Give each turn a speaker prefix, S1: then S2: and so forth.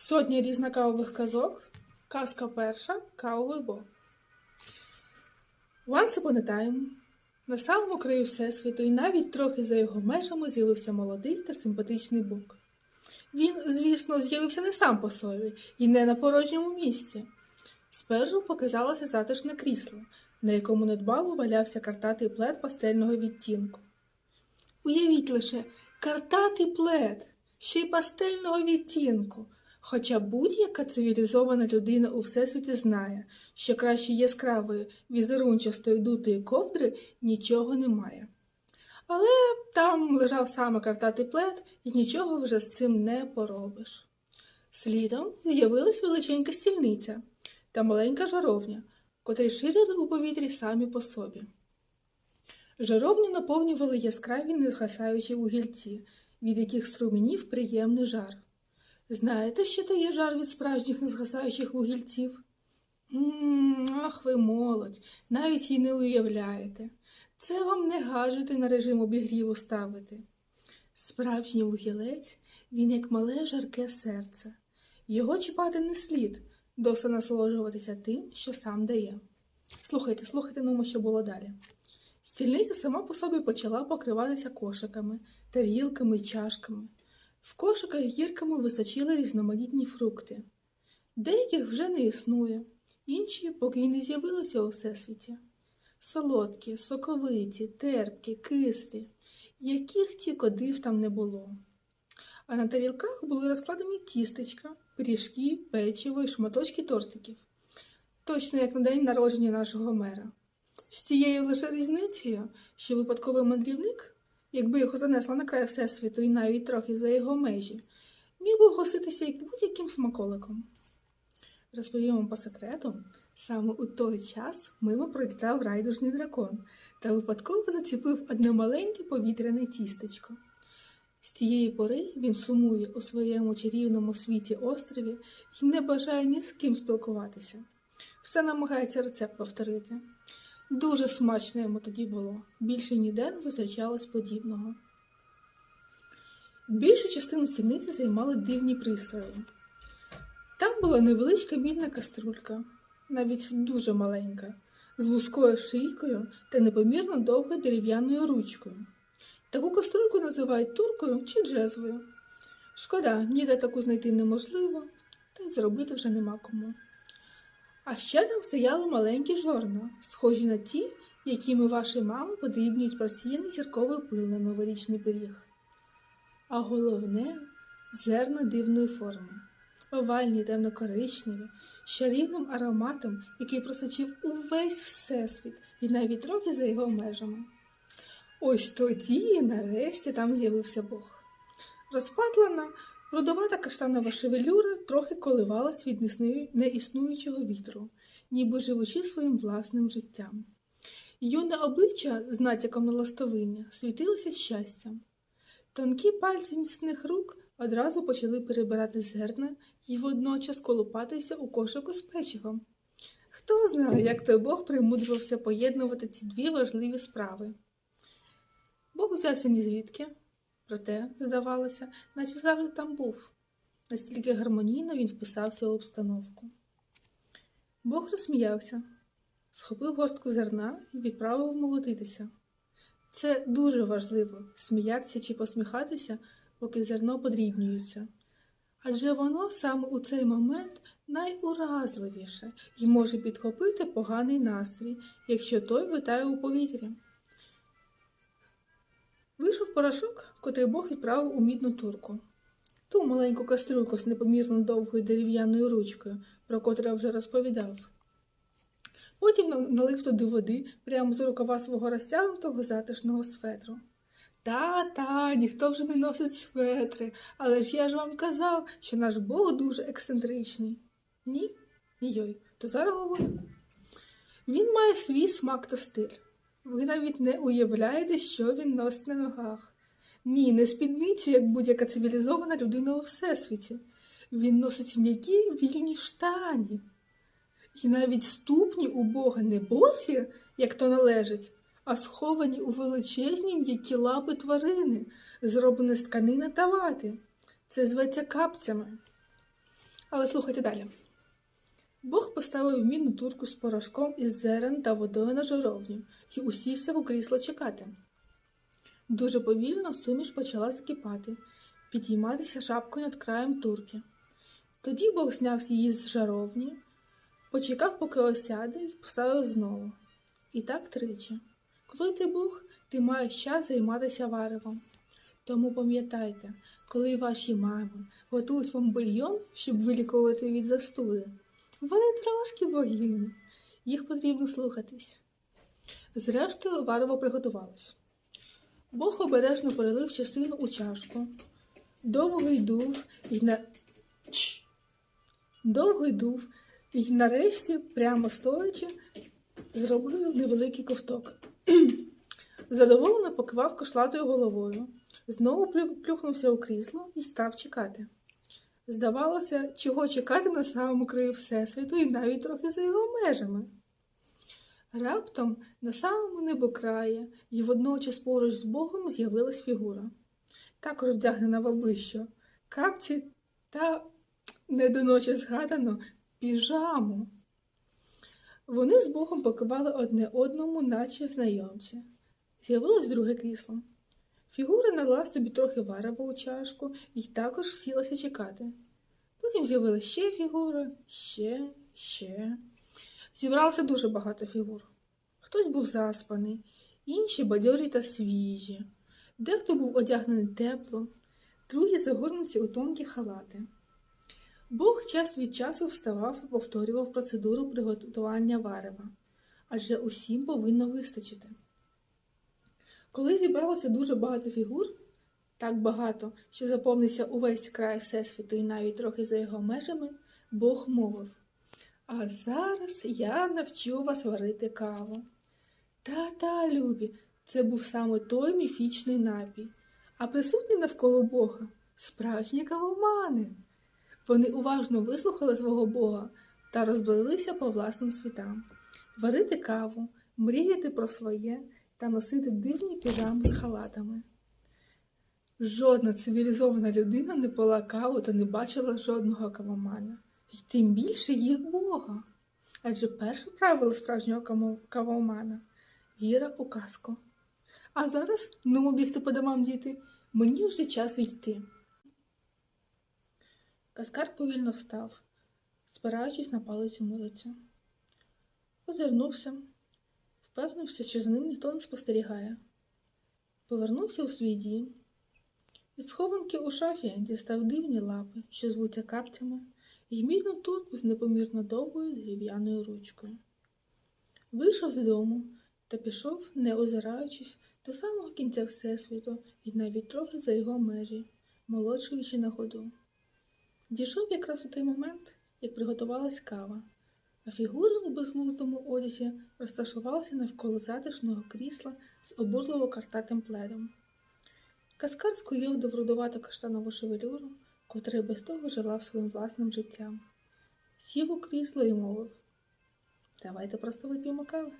S1: Сотня різнокавових казок. Казка перша Кавовий Бог. Once upon a time, на самому краю Всесвіту і навіть трохи за його межами з'явився молодий та симпатичний Бог. Він, звісно, з'явився не сам по собі і не на порожньому місці. Спершу показалося затишне крісло, на якому недбало валявся картатий плед пастельного відтінку. Уявіть лише, картатий плед, ще й пастельного відтінку. Хоча будь-яка цивілізована людина у всесвіті знає, що краще яскравої візерунчастої дутої ковдри нічого немає. Але там лежав саме картатий плед, і нічого вже з цим не поробиш. Слідом з'явилась величенька стільниця та маленька жаровня, котрі ширили у повітрі самі по собі. Жаровню наповнювали яскраві незгасаючі вугільці, від яких струменів приємний жар. Знаєте, що то є жар від справжніх незгасаючих вугільців? м ах, ви молодь, навіть і не уявляєте. Це вам не гаджети на режим обігріву ставити. Справжній вугілець, він як мале жарке серце. Його чіпати не слід, досить насолоджуватися тим, що сам дає. Слухайте, слухайте, ну, що було далі. Стільниця сама по собі почала покриватися кошиками, тарілками й чашками. В кошиках гірками височили різноманітні фрукти. Деяких вже не існує, інші поки й не з'явилися у всесвіті. Солодкі, соковиті, терпкі, кислі, яких тільки див там не було. А на тарілках були розкладені тістечка, пиріжки, печиво і шматочки тортиків, точно як на день народження нашого мера. З тією лише різницею, що випадковий мандрівник, якби його занесло на край Всесвіту і навіть трохи за його межі, міг би госитися як будь-яким смаколиком. Розповім вам по секрету, саме у той час мимо пролітав райдужний дракон та випадково заціпив одне маленьке повітряне тістечко. З тієї пори він сумує у своєму чарівному світі острові і не бажає ні з ким спілкуватися. Все намагається рецепт повторити. Дуже смачно йому тоді було, більше ніде не зустрічалось подібного. Більшу частину стільниці займали дивні пристрої. Там була невеличка мідна каструлька, навіть дуже маленька, з вузькою шийкою та непомірно довгою дерев'яною ручкою. Таку каструльку називають туркою чи джезвою. Шкода, ніде таку знайти неможливо, та й зробити вже нема кому. А ще там стояли маленькі жорна, схожі на ті, якими ваші мами подрібнюють просіяний зірковий пил на новорічний пиріг. А головне зерна дивної форми, овальні темно-коричневі, з чарівним ароматом, який просочив увесь всесвіт і навіть трохи за його межами. Ось тоді, нарешті, там з'явився Бог. Розпатлена, рудовата каштанова шевелюра трохи коливалась від неіснуючого вітру, ніби живучи своїм власним життям. Юне обличчя з натяком на ластовиння світилося щастям. Тонкі пальці міцних рук одразу почали перебирати зерна і водночас колупатися у кошику з печивом. Хто знає, як той Бог примудрювався поєднувати ці дві важливі справи. Бог узявся ні звідки, проте, здавалося, наче завжди там був. Настільки гармонійно він вписався у обстановку. Бог розсміявся, схопив горстку зерна і відправив молотитися. Це дуже важливо сміятися чи посміхатися, поки зерно подрібнюється. Адже воно саме у цей момент найуразливіше і може підхопити поганий настрій, якщо той витає у повітрі. Вийшов порошок, котрий Бог відправив у мідну турку. Ту маленьку кастрюльку з непомірно довгою дерев'яною ручкою, про котру я вже розповідав. Потім налив туди води прямо з рукава свого розтягнутого затишного светру. Та, та, ніхто вже не носить светри, але ж я ж вам казав, що наш Бог дуже ексцентричний. Ні? Йой, то зараз говорю. Він має свій смак та стиль. Ви навіть не уявляєте, що він носить на ногах. Ні, не спідницю, як будь-яка цивілізована людина у всесвіті. Він носить м'які вільні штані. І навіть ступні у Бога не босі, як то належить, а сховані у величезні м'які лапи тварини, зроблені з тканини та вати. Це зветься капцями. Але слухайте далі. Бог поставив мідну турку з порошком із зерен та водою на жаровню і усівся в крісло чекати. Дуже повільно суміш почала закипати, підійматися шапкою над краєм турки. Тоді Бог зняв її з жаровні, почекав, поки осяде, і поставив знову. І так тричі. Коли ти Бог, ти маєш час займатися варевом. Тому пам'ятайте, коли ваші мами готують вам бульйон, щоб вилікувати від застуди, вони трошки богині, їх потрібно слухатись. Зрештою, варево приготувалось. Бог обережно перелив частину у чашку, довго йдув і на... Чш! довго йдув, і нарешті, прямо стоячи, зробив невеликий ковток. Задоволено покивав кошлатою головою, знову плю- плюхнувся у крісло і став чекати. Здавалося, чого чекати на самому краю Всесвіту і навіть трохи за його межами. Раптом на самому небокраї і водночас поруч з Богом з'явилась фігура, також вдягнена в обличчя, капці та, не до ночі згадано, піжаму. Вони з Богом покивали одне одному, наче знайомці. З'явилось друге крісло. Фігура налила собі трохи варева у чашку і також сілася чекати. Потім з'явилася ще фігура, ще, ще. Зібралося дуже багато фігур. Хтось був заспаний, інші бадьорі та свіжі. Дехто був одягнений тепло, другі загорнуті у тонкі халати. Бог час від часу вставав та повторював процедуру приготування варева, адже усім повинно вистачити. Коли зібралося дуже багато фігур, так багато, що заповнився увесь край Всесвіту і навіть трохи за його межами, Бог мовив А зараз я навчу вас варити каву. Та-та, любі, це був саме той міфічний напій, а присутні навколо Бога справжні кавомани. Вони уважно вислухали свого Бога та розбрелися по власним світам, варити каву, мріяти про своє та носити дивні піжами з халатами. Жодна цивілізована людина не пила каву та не бачила жодного кавомана, і тим більше їх Бога. Адже перше правило справжнього кавомана віра у казку. А зараз ну бігти по домам, діти, мені вже час йти. Каскар повільно встав, спираючись на палицю милицю. Озирнувся, впевнився, що за ним ніхто не спостерігає. Повернувся у свій дім. Із схованки у шафі дістав дивні лапи, що звуться капцями, і мідну турку з непомірно довгою дерев'яною ручкою. Вийшов з дому та пішов, не озираючись, до самого кінця Всесвіту і навіть трохи за його межі, молодшуючи на ходу. Дійшов якраз у той момент, як приготувалась кава, а фігури у безглуздому одязі розташувалася навколо затишного крісла з обурливо картатим пледом. Каскар скоїв до врудувато каштанову шевелюру, котрий без того жила своїм власним життям. Сів у крісло і мовив Давайте просто вип'ємо кави.